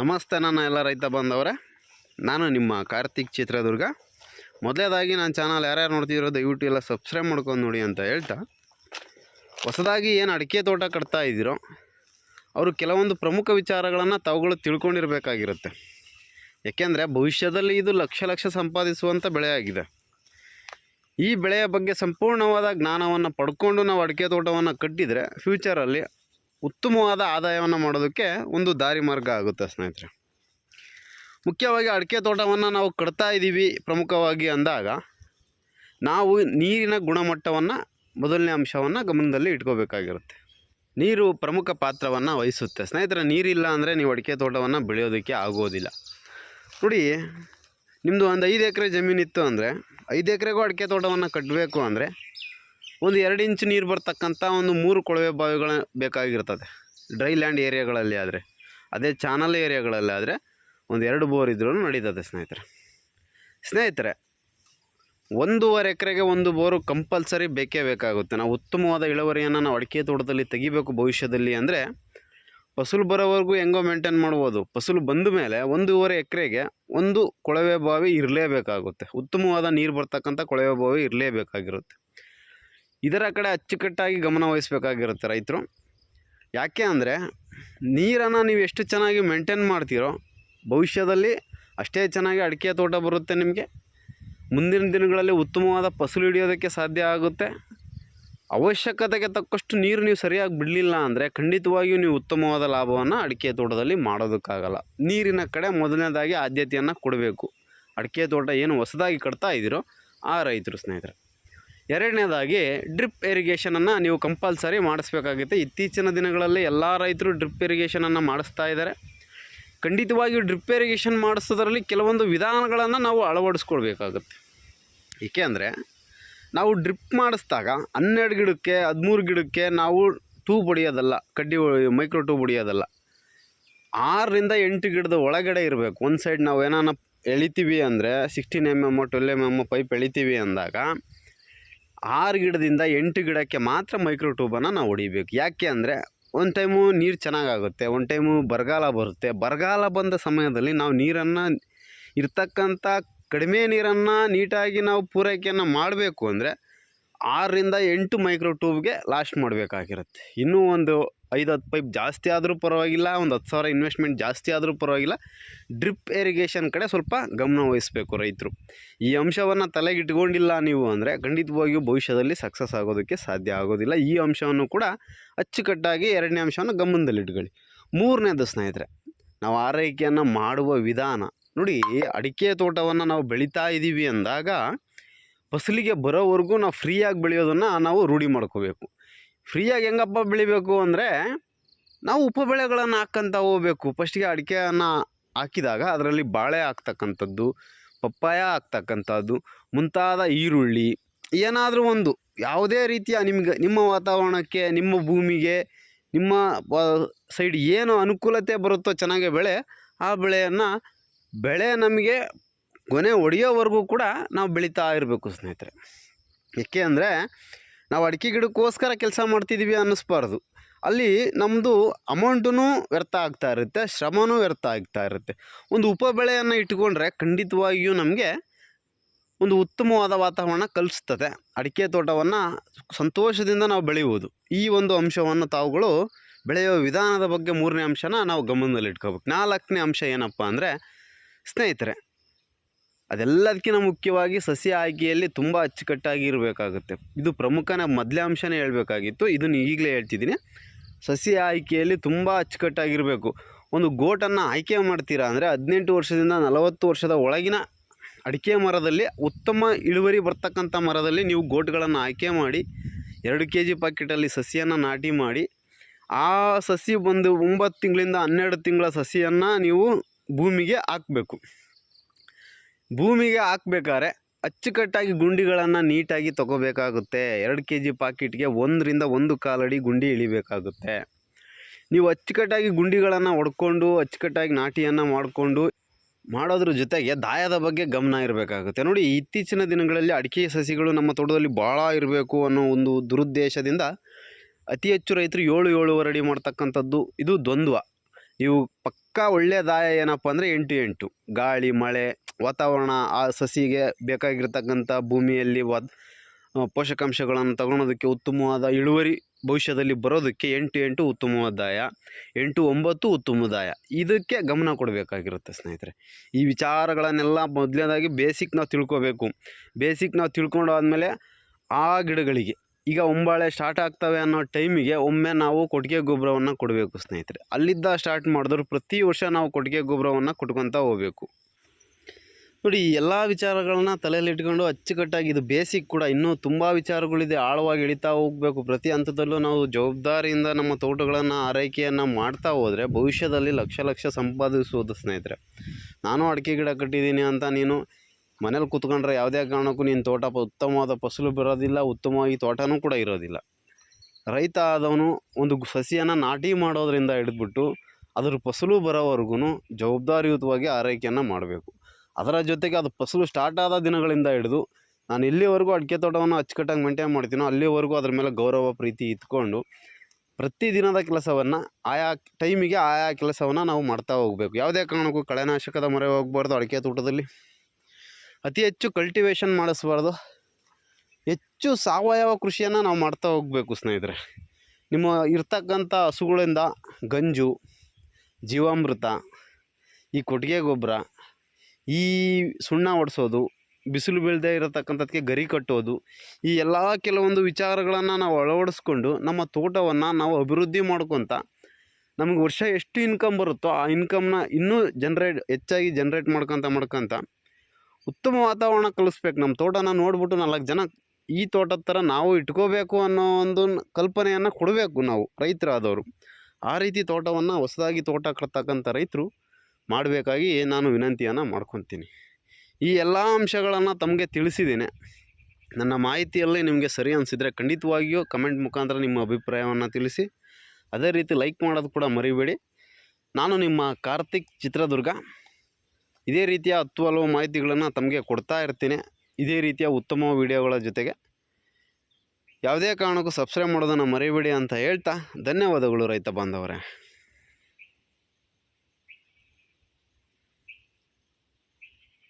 ನಮಸ್ತೆ ನನ್ನ ಎಲ್ಲ ರೈತ ಬಂದವರೇ. ನಾನು ನಿಮ್ಮ ಕಾರ್ತಿಕ್ ಚಿತ್ರದುರ್ಗ. ಮೊದಲೇದಾಗಿ ನನ್ನ ಚಾನಲ್ ಯಾರ್ಯಾರು ನೋಡ್ತಿದ್ರೋ ದಯವಿಟ್ಟು ಎಲ್ಲ ಸಬ್ಸ್ಕ್ರೈಬ್ ಮಾಡ್ಕೊಂಡು ನೋಡಿ ಅಂತ ಹೇಳ್ತಾ. ಹೊಸದಾಗಿ ಏನು ಅಡಿಕೆ ತೋಟ ಕಟ್ತಾ ಇದ್ದೀರೋ, ಅವರು ಕೆಲವೊಂದು ಪ್ರಮುಖ ವಿಚಾರಗಳನ್ನು ತಾವುಗಳು ತಿಳ್ಕೊಂಡಿರಬೇಕಾಗಿರುತ್ತೆ. ಯಾಕೆಂದರೆ ಭವಿಷ್ಯದಲ್ಲಿ ಇದು ಲಕ್ಷ ಲಕ್ಷ ಸಂಪಾದಿಸುವಂಥ ಬೆಳೆಯಾಗಿದೆ ಈ ಬೆಳೆಯ ಬಗ್ಗೆ ಸಂಪೂರ್ಣವಾದ ಜ್ಞಾನವನ್ನು ಪಡ್ಕೊಂಡು ನಾವು ಅಡಿಕೆ ತೋಟವನ್ನು ಕಟ್ಟಿದರೆ ಫ್ಯೂಚರಲ್ಲಿ ಉತ್ತಮವಾದ ಆದಾಯವನ್ನು ಮಾಡೋದಕ್ಕೆ ಒಂದು ದಾರಿ ಮಾರ್ಗ ಆಗುತ್ತೆ ಸ್ನೇಹಿತರೆ. ಮುಖ್ಯವಾಗಿ ಅಡಿಕೆ ತೋಟವನ್ನು ನಾವು ಕಟ್ತಾ ಇದ್ದೀವಿ ಪ್ರಮುಖವಾಗಿ ಅಂದಾಗ, ನಾವು ನೀರಿನ ಗುಣಮಟ್ಟವನ್ನು ಮೊದಲನೇ ಅಂಶವನ್ನು ಗಮನದಲ್ಲಿ ಇಟ್ಕೋಬೇಕಾಗಿರುತ್ತೆ. ನೀರು ಪ್ರಮುಖ ಪಾತ್ರವನ್ನು ವಹಿಸುತ್ತೆ. ಸ್ನೇಹಿತರೆ, ನೀರಿಲ್ಲ ಅಂದರೆ ನೀವು ಅಡಿಕೆ ತೋಟವನ್ನು ಬೆಳೆಯೋದಕ್ಕೆ ಆಗೋದಿಲ್ಲ. ನೋಡಿ ನಿಮ್ಮದು ಒಂದು ಐದು ಎಕರೆ ಜಮೀನಿತ್ತು ಅಂದರೆ, ಐದು ಎಕರೆಗೂ ಅಡಿಕೆ ತೋಟವನ್ನು ಕಟ್ಟಬೇಕು ಅಂದರೆ ಒಂದು ಎರಡು ಇಂಚು ನೀರು ಬರ್ತಕ್ಕಂಥ ಒಂದು ಮೂರು ಕೊಳವೆ ಬಾವಿಗಳ ಬೇಕಾಗಿರ್ತದೆ. ಡ್ರೈ ಲ್ಯಾಂಡ್ ಏರಿಯಾಗಳಲ್ಲಿ ಆದರೆ, ಅದೇ ಚಾನಲ್ ಏರಿಯಾಗಳಲ್ಲಿ ಆದರೆ ಒಂದು ಎರಡು ಬೋರ್ ಇದ್ರೂ ನಡೀತದೆ ಸ್ನೇಹಿತರೆ. ಸ್ನೇಹಿತರೆ, ಒಂದೂವರೆ ಎಕರೆಗೆ ಒಂದು ಬೋರು ಕಂಪಲ್ಸರಿ ಬೇಕೇ ಬೇಕಾಗುತ್ತೆ. ನಾವು ಉತ್ತಮವಾದ ಇಳುವರಿಯನ್ನು ನಾವು ಅಡಿಕೆ ತೋಟದಲ್ಲಿ ತೆಗಿಬೇಕು ಭವಿಷ್ಯದಲ್ಲಿ ಅಂದರೆ, ಫಸಲು ಬರೋವರೆಗೂ ಹೆಂಗೋ ಮೇಂಟೈನ್ ಮಾಡ್ಬೋದು. ಫಸಲು ಬಂದ ಮೇಲೆ ಒಂದೂವರೆ ಎಕರೆಗೆ ಒಂದು ಕೊಳವೆ ಬಾವಿ ಇರಲೇಬೇಕಾಗುತ್ತೆ. ಉತ್ತಮವಾದ ನೀರು ಬರ್ತಕ್ಕಂಥ ಕೊಳವೆ ಬಾವಿ ಇರಲೇಬೇಕಾಗಿರುತ್ತೆ. ಇದರ ಕಡೆ ಅಚ್ಚುಕಟ್ಟಾಗಿ ಗಮನ ವಹಿಸಬೇಕಾಗಿರುತ್ತೆ ರೈತರು. ಯಾಕೆ ಅಂದರೆ ನೀರನ್ನು ನೀವು ಎಷ್ಟು ಚೆನ್ನಾಗಿ ಮೇಂಟೈನ್ ಮಾಡ್ತೀರೋ ಭವಿಷ್ಯದಲ್ಲಿ ಅಷ್ಟೇ ಚೆನ್ನಾಗಿ ಅಡಿಕೆ ತೋಟ ಬರುತ್ತೆ ನಿಮಗೆ. ಮುಂದಿನ ದಿನಗಳಲ್ಲಿ ಉತ್ತಮವಾದ ಫಸಲು ಹಿಡಿಯೋದಕ್ಕೆ ಸಾಧ್ಯ ಆಗುತ್ತೆ. ಅವಶ್ಯಕತೆಗೆ ತಕ್ಕಷ್ಟು ನೀರು ನೀವು ಸರಿಯಾಗಿ ಬಿಡಲಿಲ್ಲ ಅಂದರೆ ಖಂಡಿತವಾಗಿಯೂ ನೀವು ಉತ್ತಮವಾದ ಲಾಭವನ್ನು ಅಡಿಕೆ ತೋಟದಲ್ಲಿ ಮಾಡೋದಕ್ಕಾಗಲ್ಲ. ನೀರಿನ ಕಡೆ ಮೊದಲನೇದಾಗಿ ಆದ್ಯತೆಯನ್ನು ಕೊಡಬೇಕು. ಅಡಿಕೆ ತೋಟ ಏನು ಹೊಸದಾಗಿ ಕಟ್ತಾ ಇದ್ದೀರೋ ಆ ರೈತರು ಸ್ನೇಹಿತರೆ. ಎರಡನೇದಾಗಿ ಡ್ರಿಪ್ ಇರಿಗೇಷನನ್ನು ನೀವು ಕಂಪಲ್ಸರಿ ಮಾಡಿಸ್ಬೇಕಾಗುತ್ತೆ. ಇತ್ತೀಚಿನ ದಿನಗಳಲ್ಲಿ ಎಲ್ಲ ರೈತರು ಡ್ರಿಪ್ ಇರಿಗೇಷನನ್ನು ಮಾಡಿಸ್ತಾ ಇದ್ದಾರೆ. ಖಂಡಿತವಾಗಿಯೂ ಡ್ರಿಪ್ ಇರಿಗೇಷನ್ ಮಾಡಿಸೋದ್ರಲ್ಲಿ ಕೆಲವೊಂದು ವಿಧಾನಗಳನ್ನು ನಾವು ಅಳವಡಿಸ್ಕೊಳ್ಬೇಕಾಗುತ್ತೆ. ಏಕೆ ಅಂದರೆ ನಾವು ಡ್ರಿಪ್ ಮಾಡಿಸ್ದಾಗ ಹನ್ನೆರಡು ಗಿಡಕ್ಕೆ, ಹದಿಮೂರು ಗಿಡಕ್ಕೆ ನಾವು ಟ್ಯೂಬ್ ಹೊಡೆಯೋದಲ್ಲ ಕಡ್ಡಿ ಮೈಕ್ರೋ ಟ್ಯೂಬ್ ಹೊಡೆಯೋದಲ್ಲ ಆರರಿಂದ ಎಂಟು ಗಿಡದ ಒಳಗಡೆ ಇರಬೇಕು. ಒಂದು ಸೈಡ್ ನಾವು ಏನಾನ ಎಳಿತೀವಿ ಅಂದರೆ sixteen M M twelve M M pipe ಎಳಿತೀವಿ ಅಂದಾಗ ಆರು ಗಿಡದಿಂದ ಎಂಟು ಗಿಡಕ್ಕೆ ಮಾತ್ರ ಮೈಕ್ರೋ ಟ್ಯೂಬನ್ನು ನಾವು ಹೊಡಿಬೇಕು. ಯಾಕೆ ಅಂದರೆ ಒಂದು ಟೈಮು ನೀರು ಚೆನ್ನಾಗಾಗುತ್ತೆ ಒಂದು ಟೈಮು ಬರಗಾಲ ಬರುತ್ತೆ. ಬರಗಾಲ ಬಂದ ಸಮಯದಲ್ಲಿ ನಾವು ನೀರನ್ನು, ಇರ್ತಕ್ಕಂಥ ಕಡಿಮೆ ನೀರನ್ನು ನೀಟಾಗಿ ನಾವು ಪೂರೈಕೆಯನ್ನು ಮಾಡಬೇಕು ಅಂದರೆ ಆರರಿಂದ ಎಂಟು ಮೈಕ್ರೋ ಟ್ಯೂಬ್ಗೆ ಲಾಸ್ಟ್ ಮಾಡಬೇಕಾಗಿರುತ್ತೆ. ಇನ್ನೂ ಒಂದು ಐದು ಹತ್ತು ಪೈಪ್ ಜಾಸ್ತಿ ಆದರೂ ಪರವಾಗಿಲ್ಲ, ಒಂದು ಹತ್ತು ಸಾವಿರ ಇನ್ವೆಸ್ಟ್ಮೆಂಟ್ ಜಾಸ್ತಿ ಆದರೂ ಪರವಾಗಿಲ್ಲ. ಡ್ರಿಪ್ ಇರಿಗೇಷನ್ ಕಡೆ ಸ್ವಲ್ಪ ಗಮನ ವಹಿಸಬೇಕು ರೈತರು. ಈ ಅಂಶವನ್ನು ತಲೆಗಿಟ್ಕೊಂಡಿಲ್ಲ ನೀವು ಅಂದರೆ ಖಂಡಿತವಾಗಿಯೂ ಭವಿಷ್ಯದಲ್ಲಿ ಸಕ್ಸಸ್ ಆಗೋದಕ್ಕೆ ಸಾಧ್ಯ ಆಗೋದಿಲ್ಲ. ಈ ಅಂಶವನ್ನು ಕೂಡ ಅಚ್ಚುಕಟ್ಟಾಗಿ ಎರಡನೇ ಅಂಶವನ್ನು ಗಮನದಲ್ಲಿಟ್ಕೊಳ್ಳಿ. ಮೂರನೇದು ಸ್ನೇಹಿತರೆ, ನಾವು ಆರೈಕೆಯನ್ನು ಮಾಡುವ ವಿಧಾನ. ನೋಡಿ, ಅಡಿಕೆ ತೋಟವನ್ನು ನಾವು ಬೆಳೀತಾ ಇದ್ದೀವಿ ಅಂದಾಗ, ಫಸಲಿಗೆ ಬರೋವರೆಗೂ ನಾವು ಫ್ರೀಯಾಗಿ ಬೆಳೆಯೋದನ್ನು ನಾವು ರೂಢಿ ಮಾಡ್ಕೋಬೇಕು. ಫ್ರೀಯಾಗಿ ಹೆಂಗಪ್ಪ ಬೆಳಿಬೇಕು ಅಂದರೆ ನಾವು ಉಪಬೆಳೆಗಳನ್ನು ಹಾಕ್ಕಂತ ಹೋಗ್ಬೇಕು. ಫಸ್ಟಿಗೆ ಅಡಿಕೆಯನ್ನು ಹಾಕಿದಾಗ ಅದರಲ್ಲಿ ಬಾಳೆ ಹಾಕ್ತಕ್ಕಂಥದ್ದು, ಪಪ್ಪಾಯ ಹಾಕ್ತಕ್ಕಂಥದ್ದು, ಮುಂತಾದ ಈರುಳ್ಳಿ, ಏನಾದರೂ ಒಂದು ಯಾವುದೇ ರೀತಿಯ ನಿಮಗೆ, ನಿಮ್ಮ ವಾತಾವರಣಕ್ಕೆ, ನಿಮ್ಮ ಭೂಮಿಗೆ, ನಿಮ್ಮ ಸೈಡ್ ಏನು ಅನುಕೂಲತೆ ಬರುತ್ತೋ ಚೆನ್ನಾಗಿ ಬೆಳೆ, ಆ ಬೆಳೆಯನ್ನು ಬೆಳೆ ನಮಗೆ ಕೊನೆ ಒಡೆಯೋವರೆಗೂ ಕೂಡ ನಾವು ಬೆಳೀತಾ ಇರಬೇಕು ಸ್ನೇಹಿತರೆ. ಏಕೆ ಅಂದರೆ ನಾವು ಅಡಿಕೆ ಗಿಡಕ್ಕೋಸ್ಕರ ಕೆಲಸ ಮಾಡ್ತಿದ್ದೀವಿ ಅನ್ನಿಸ್ಬಾರ್ದು. ಅಲ್ಲಿ ನಮ್ಮದು ಅಮೌಂಟೂ ವ್ಯರ್ಥ ಆಗ್ತಾ ಇರುತ್ತೆ, ಶ್ರಮನೂ ವ್ಯರ್ಥ ಆಗ್ತಾ ಇರುತ್ತೆ. ಒಂದು ಉಪಬೆಳೆಯನ್ನು ಇಟ್ಕೊಂಡ್ರೆ ಖಂಡಿತವಾಗಿಯೂ ನಮಗೆ ಒಂದು ಉತ್ತಮವಾದ ವಾತಾವರಣ ಕಲಿಸ್ತದೆ. ಅಡಿಕೆ ತೋಟವನ್ನು ಸಂತೋಷದಿಂದ ನಾವು ಬೆಳೆಯುವುದು. ಈ ಒಂದು ಅಂಶವನ್ನು ತಾವುಗಳು ಬೆಳೆಯುವ ವಿಧಾನದ ಬಗ್ಗೆ ಮೂರನೇ ಅಂಶನ ನಾವು ಗಮನದಲ್ಲಿ ಇಟ್ಕೋಬೇಕು ನಾಲ್ಕನೇ ಅಂಶ ಏನಪ್ಪ ಅಂದರೆ ಸ್ನೇಹಿತರೆ ಅದೆಲ್ಲದಕ್ಕಿಂತ ಮುಖ್ಯವಾಗಿ ಸಸ್ಯ ಆಯ್ಕೆಯಲ್ಲಿ ತುಂಬ ಅಚ್ಚುಕಟ್ಟಾಗಿ ಇರಬೇಕಾಗುತ್ತೆ ಇದು ಪ್ರಮುಖನ ಮೊದಲೇ ಅಂಶನೇ ಹೇಳಬೇಕಾಗಿತ್ತು ಇದನ್ನು ಈಗಲೇ ಹೇಳ್ತಿದ್ದೀನಿ. ಸಸ್ಯ ಆಯ್ಕೆಯಲ್ಲಿ ತುಂಬ ಅಚ್ಚುಕಟ್ಟಾಗಿರಬೇಕು. ಒಂದು ಗೋಟನ್ನು ಆಯ್ಕೆ ಮಾಡ್ತೀರಾ ಅಂದರೆ ಹದಿನೆಂಟು ವರ್ಷದಿಂದ ನಲವತ್ತು ವರ್ಷದ ಒಳಗಿನ ಅಡಿಕೆ ಮರದಲ್ಲಿ ಉತ್ತಮ ಇಳುವರಿ ಬರ್ತಕ್ಕಂಥ ಮರದಲ್ಲಿ ನೀವು ಗೋಟ್ಗಳನ್ನು ಆಯ್ಕೆ ಮಾಡಿ, ಎರಡು ಕೆ ಜಿ ಪಾಕೆಟಲ್ಲಿ ಸಸಿಯನ್ನು ನಾಟಿ ಮಾಡಿ, ಆ ಸಸಿ ಬಂದು ಒಂಬತ್ತು ತಿಂಗಳಿಂದ ಹನ್ನೆರಡು ತಿಂಗಳ ಸಸಿಯನ್ನು ನೀವು ಭೂಮಿಗೆ ಹಾಕಬೇಕು. ಭೂಮಿಗೆ ಹಾಕ್ಬೇಕಾದ್ರೆ ಅಚ್ಚುಕಟ್ಟಾಗಿ ಗುಂಡಿಗಳನ್ನು ನೀಟಾಗಿ ತಗೋಬೇಕಾಗುತ್ತೆ. ಎರಡು ಕೆ ಜಿ ಪಾಕಿಟ್ಗೆ ಒಂದರಿಂದ ಒಂದು ಕಾಲಡಿ ಗುಂಡಿ ಇಳಿಬೇಕಾಗುತ್ತೆ. ನೀವು ಅಚ್ಚುಕಟ್ಟಾಗಿ ಗುಂಡಿಗಳನ್ನು ಹೊಡ್ಕೊಂಡು, ಅಚ್ಚುಕಟ್ಟಾಗಿ ನಾಟಿಯನ್ನು ಮಾಡಿಕೊಂಡು ಮಾಡೋದ್ರ ಜೊತೆಗೆ ದಾಯದ ಬಗ್ಗೆ ಗಮನ ಇರಬೇಕಾಗುತ್ತೆ. ನೋಡಿ, ಇತ್ತೀಚಿನ ದಿನಗಳಲ್ಲಿ ಅಡಿಕೆ ಸಸಿಗಳು ನಮ್ಮ ತೋಟದಲ್ಲಿ ಭಾಳ ಇರಬೇಕು ಅನ್ನೋ ಒಂದು ದುರುದ್ದೇಶದಿಂದ ಅತಿ ಹೆಚ್ಚು ರೈತರು ಏಳು ಏಳುವರೆ ಅಡಿ ಮಾಡ್ತಕ್ಕಂಥದ್ದು ಇದು ದ್ವಂದ್ವ. ಇವು ಪಕ್ಕಾ ಒಳ್ಳೆಯ ದಾಯ ಏನಪ್ಪ ಅಂದರೆ ಎಂಟು ಎಂಟು. ಗಾಳಿ, ಮಳೆ ವಾತಾವರಣ ಆ ಸಸಿಗೆ ಬೇಕಾಗಿರ್ತಕ್ಕಂಥ ಭೂಮಿಯಲ್ಲಿ ವಾತ್ ಪೋಷಕಾಂಶಗಳನ್ನು ತಗೊಳೋದಕ್ಕೆ ಉತ್ತಮವಾದ ಇಳುವರಿ ಭವಿಷ್ಯದಲ್ಲಿ ಬರೋದಕ್ಕೆ ಎಂಟು ಎಂಟು ಉತ್ತಮವಾದ ದಾಯ ಎಂಟು ಒಂಬತ್ತು ಉತ್ತಮ ದಾಯ ಇದಕ್ಕೆ ಗಮನ ಕೊಡಬೇಕಾಗಿರುತ್ತೆ ಸ್ನೇಹಿತರೆ. ಈ ವಿಚಾರಗಳನ್ನೆಲ್ಲ ಮೊದಲನೇದಾಗಿ ಬೇಸಿಕ್ ನಾವು ತಿಳ್ಕೊಬೇಕು. ಬೇಸಿಕ್ ನಾವು ತಿಳ್ಕೊಂಡು ಆದಮೇಲೆ ಆ ಗಿಡಗಳಿಗೆ, ಈಗ ಒಂಬಾಳೆ ಸ್ಟಾರ್ಟ್ ಆಗ್ತವೆ ಅನ್ನೋ ಟೈಮಿಗೆ ಒಮ್ಮೆ ನಾವು ಕೊಟ್ಟಿಗೆ ಗೊಬ್ಬರವನ್ನು ಕೊಡಬೇಕು ಸ್ನೇಹಿತರೆ. ಅಲ್ಲಿದ್ದ ಸ್ಟಾರ್ಟ್ ಮಾಡಿದ್ರು ಪ್ರತಿ ವರ್ಷ ನಾವು ಕೊಟ್ಟಿಗೆ ಗೊಬ್ಬರವನ್ನು ಕೊಟ್ಕೊತಾ ಹೋಗಬೇಕು. ನೋಡಿ, ಈ ಎಲ್ಲ ವಿಚಾರಗಳನ್ನ ತಲೆಯಲ್ಲಿ ಇಟ್ಕೊಂಡು ಅಚ್ಚುಕಟ್ಟಾಗಿ ಇದು ಬೇಸಿಕ್ ಕೂಡ ಇನ್ನೂ ತುಂಬ ವಿಚಾರಗಳಿದೆ. ಆಳವಾಗಿ ಇಳಿತಾ ಹೋಗಬೇಕು. ಪ್ರತಿ ಹಂತದಲ್ಲೂ ನಾವು ಜವಾಬ್ದಾರಿಯಿಂದ ನಮ್ಮ ತೋಟಗಳನ್ನು ಆರೈಕೆಯನ್ನು ಮಾಡ್ತಾ ಹೋದರೆ ಭವಿಷ್ಯದಲ್ಲಿ ಲಕ್ಷ ಲಕ್ಷ ಸಂಪಾದಿಸುವುದು ಸ್ನೇಹಿತರೆ. ನಾನು ಅಡಿಕೆ ಗಿಡ ಕಟ್ಟಿದ್ದೀನಿ ಅಂತ ನೀನು ಮನೇಲಿ ಕೂತ್ಕೊಂಡ್ರೆ ಯಾವುದೇ ಕಾರಣಕ್ಕೂ ನೀನು ತೋಟ ಉತ್ತಮವಾದ ಫಸಲು ಬರೋದಿಲ್ಲ, ಉತ್ತಮವಾಗಿ ತೋಟನೂ ಕೂಡ ಇರೋದಿಲ್ಲ. ರೈತ ಆದವನು ಒಂದು ಸಸಿಯನ್ನು ನಾಟಿ ಮಾಡೋದ್ರಿಂದ ಹಿಡಿದ್ಬಿಟ್ಟು ಅದರ ಫಸಲು ಬರೋವರೆಗೂ ಜವಾಬ್ದಾರಿಯುತವಾಗಿ ಆರೈಕೆಯನ್ನು ಮಾಡಬೇಕು. ಅದರ ಜೊತೆಗೆ ಅದು ಫಸಲು ಸ್ಟಾರ್ಟ್ ಆದ ದಿನಗಳಿಂದ ಹಿಡಿದು ನಾನು ಎಲ್ಲಿವರೆಗೂ ಅಡಿಕೆ ತೋಟವನ್ನು ಅಚ್ಚುಕಟ್ಟಾಗಿ ಮೇಂಟೈನ್ ಮಾಡ್ತೀನೋ ಅಲ್ಲಿವರೆಗೂ ಅದ್ರ ಮೇಲೆ ಗೌರವ, ಪ್ರೀತಿ ಇಟ್ಕೊಂಡು ಪ್ರತಿದಿನದ ಕೆಲಸವನ್ನು ಆಯಾ ಟೈಮಿಗೆ ಆಯಾ ಕೆಲಸವನ್ನು ನಾವು ಮಾಡ್ತಾ ಹೋಗಬೇಕು. ಯಾವುದೇ ಕಾರಣಕ್ಕೂ ಕಳೆನಾಶಕದ ಮೊರೆ ಹೋಗಬಾರ್ದು ಅಡಿಕೆ ತೋಟದಲ್ಲಿ. ಅತಿ ಹೆಚ್ಚು ಕಲ್ಟಿವೇಷನ್ ಮಾಡಿಸ್ಬಾರ್ದು. ಹೆಚ್ಚು ಸಾವಯವ ಕೃಷಿಯನ್ನು ನಾವು ಮಾಡ್ತಾ ಹೋಗಬೇಕು ಸ್ನೇಹಿತರೆ. ನಿಮ್ಮ ಇರ್ತಕ್ಕಂಥ ಹಸುಗಳಿಂದ ಗಂಜು, ಜೀವಾಮೃತ, ಈ ಕೊಟ್ಟಿಗೆ ಗೊಬ್ಬರ ಈ ಸುಣ್ಣ ಹೊಡ್ಸೋದು ಬಿಸಿಲು ಬೀಳದೆ ಇರತಕ್ಕಂಥದ್ದಕ್ಕೆ ಗರಿ ಕಟ್ಟೋದು, ಈ ಎಲ್ಲ ಕೆಲವೊಂದು ವಿಚಾರಗಳನ್ನು ನಾವು ಅಳವಡಿಸ್ಕೊಂಡು ನಮ್ಮ ತೋಟವನ್ನು ನಾವು ಅಭಿವೃದ್ಧಿ ಮಾಡ್ಕೊತ ನಮಗೆ ವರ್ಷ ಎಷ್ಟು ಇನ್ಕಮ್ ಬರುತ್ತೋ ಆ ಇನ್ಕಮ್ನ ಇನ್ನೂ ಜನ್ರೇಟ್ ಹೆಚ್ಚಾಗಿ ಜನ್ರೇಟ್ ಮಾಡ್ಕೊತ ಮಾಡ್ಕೊತ ಉತ್ತಮ ವಾತಾವರಣ ಕಲಿಸ್ಬೇಕು. ನಮ್ಮ ತೋಟನ ನೋಡ್ಬಿಟ್ಟು ನಾಲ್ಕು ಜನ ಈ ತೋಟದ ಥರ ನಾವು ಇಟ್ಕೋಬೇಕು ಅನ್ನೋ ಒಂದು ಕಲ್ಪನೆಯನ್ನು ಕೊಡಬೇಕು ನಾವು ರೈತರಾದವರು. ಆ ರೀತಿ ತೋಟವನ್ನು ಹೊಸದಾಗಿ ತೋಟ ಕಟ್ತಕ್ಕಂಥ ರೈತರು ಮಾಡಬೇಕಾಗಿ ನಾನು ವಿನಂತಿಯನ್ನು ಮಾಡ್ಕೊತೀನಿ. ಈ ಎಲ್ಲ ಅಂಶಗಳನ್ನು ತಮಗೆ ತಿಳಿಸಿದ್ದೇನೆ. ನನ್ನ ಮಾಹಿತಿಯಲ್ಲೇ ನಿಮಗೆ ಸರಿ ಅನಿಸಿದರೆ ಖಂಡಿತವಾಗಿಯೂ ಕಮೆಂಟ್ ಮುಖಾಂತರ ನಿಮ್ಮ ಅಭಿಪ್ರಾಯವನ್ನು ತಿಳಿಸಿ. ಅದೇ ರೀತಿ ಲೈಕ್ ಮಾಡೋದು ಕೂಡ ಮರಿಬೇಡಿ. ನಾನು ನಿಮ್ಮ ಕಾರ್ತಿಕ್ ಚಿತ್ರದುರ್ಗ. ಇದೇ ರೀತಿಯ ಹತ್ತು ಹಲವು ಮಾಹಿತಿಗಳನ್ನು ತಮಗೆ ಕೊಡ್ತಾ ಇರ್ತೀನಿ. ಇದೇ ರೀತಿಯ ಉತ್ತಮ ವಿಡಿಯೋಗಳ ಜೊತೆಗೆ. ಯಾವುದೇ ಕಾರಣಕ್ಕೂ ಸಬ್ಸ್ಕ್ರೈಬ್ ಮಾಡೋದನ್ನು ಮರಿಬೇಡಿ ಅಂತ ಹೇಳ್ತಾ ಧನ್ಯವಾದಗಳು ರೈತ ಬಾಂಧವರೇ.